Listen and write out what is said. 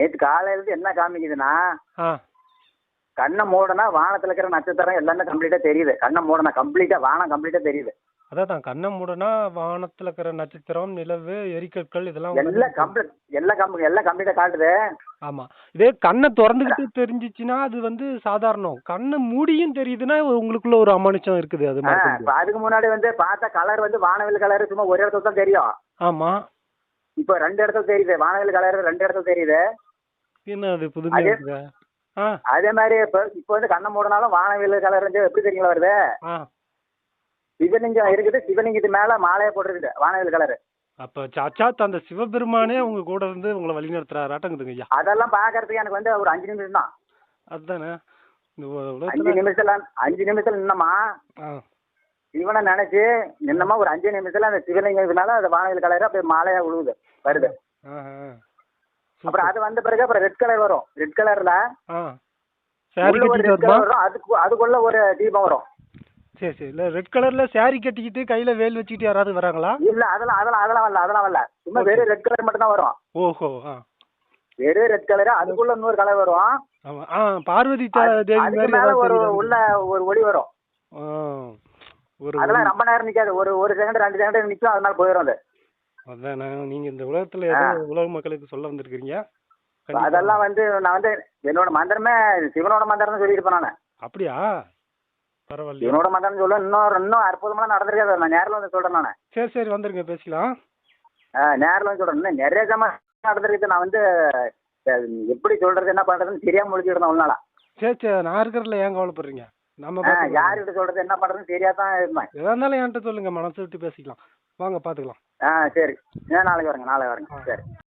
நேற்று காலையிலேருந்து என்ன காமிக்குதுன்னா கண்ணை மூடனா வானத்தில் இருக்கிற நட்சத்திரம் எல்லாமே கம்ப்ளீட்டாக தெரியுது. கண்ணை மூடனா கம்ப்ளீட்டாக வானம் கம்ப்ளீட்டாக தெரியுது. அதான் கண்ணை மூடனா வானத்துல இருக்கிற நட்சத்திரம் நிலவு எரிக்கற்கள் இதெல்லாம் எல்லாம் கம்ப்ளீட் எல்லாம் கம் எல்லாம் கம்ப்ளீட்டாக காட்டுது. ஆமா. இதே கண்ணை திறந்துக்கிட்டு தெரிஞ்சிச்சுன்னா அது வந்து சாதாரணம். கண்ணை மூடியும் தெரியுதுன்னா உங்களுக்குள்ள ஒரு அமானுஷம் இருக்குது அது. அதுக்கு முன்னாடி வந்து பார்த்தா கலர் வந்து வானவில் கலர் சும்மா ஒரு இடத்துல தான் தெரியும். ஆமா. இப்போ ரெண்டு இடத்துல தெரியுது. வானவில் கலர் ரெண்டு இடத்துல தெரியுது. என்ன அது புதுமையா அது- இருக்குதா ஆ. அதே மாதிரி இப்போ இப்போ வந்து கண்ணை மூடனாலும் வானவில் கலர் வந்து எப்படி தெரியுங்களா வருது? ஆ. சிவலிங்கம் இருக்குது. சிவலிங்கத்து மேலே மாலையை போட்டிருக்குது வானவில் கலர். அப்ப சாச்சாத் அந்த சிவபெருமானே உங்க கூட இருந்து உங்களை வழி நடத்துறாராட்டங்குதுங்க ஐயா. அதெல்லாம் பார்க்கறதுக்கு எனக்கு வந்து ஒரு அஞ்சு நிமிஷம் தான். அதுதானே? இந்த உ- அஞ்சு உலகத்துல நிமிஷத்துல அஞ்சு நிமிஷத்துல நின்னமா ஆ. சிவனை நினைச்சு நின்னமா ஒரு அஞ்சு நிமிஷத்துல அந்த சிவலிங்கத்தினால அந்த வானவில் கலர் அப்படியே மாலையா விழுவுது வருது. ஆ ஆ. அப்புறம் அது வந்த பிறகு அப்புறம் ரெட் கலர் வரும். ரெட் கலர்ல அதுக்கு அதுக்குள்ள ஒரு தீபம் வரும். சரி சரி. இல்ல ரெட் கலர்ல சாரி கட்டிக்கிட்டு கையில வேல் வச்சுக்கிட்டு யாராவது வராங்களா? இல்ல அதெல்லாம் அதெல்லாம் அதெல்லாம் வரல அதெல்லாம் வரல. சும்மா வெறும் ரெட் கலர் மட்டும் தான் வரும். ஓஹோ வெறும் ரெட் கலர் அதுக்குள்ள இன்னொரு கலர் வரும். பார்வதி தேவி மாதிரி ஒரு? உள்ள ஒரு ஒளி வரும். அதெல்லாம் ரொம்ப நேரம் நிக்காது. ஒரு ஒரு செகண்ட் ரெண்டு செகண்ட் நிக்கும் அதனால போயிடும் அது. அதான் நான் நீங்க இந்த உலகத்துல ஏதோ உலக மக்களுக்கு சொல்ல வந்திருக்கிறீங்க. கண்டிப்பா. அதெல்லாம் வந்து நான் வந்து என்னோட மந்திரமே சிவனோட மந்திரம் சொல்லியிருப்பேன் நான். அப்படியா? பரவாயில்லையா. சிவனோட மந்திரம் சொல்ல இன்னும் இன்னும் அற்புதமா நடந்திருக்காது. நான் நேரில் வந்து சொல்றேன் நான். சரி சரி வந்துருங்க பேசிக்கலாம். நேரில் வந்து சொல்றேன். இன்னும் நிறைய ஜாமான் நடந்திருக்கு. நான் வந்து எப்படி சொல்றது என்ன பண்றதுன்னு தெரியாம இருந்தேன் உன்னால. சரி சரி நான் இருக்கிறதுல ஏன் கவலைப்படுறீங்க? நம்ம. யார்கிட்ட சொல்றது என்ன பண்றதுன்னு தெரியாதான் இருந்தேன். எதா இருந்தாலும் என்கிட்ட சொல்லுங்க. மனசு விட்டு பேசிக்கலாம். வாங்க பாத்துக்கலாம் ஆ சரி. ஏன் நாளைக்கு வரேங்க நாளைக்கு வரேங்க. சரி.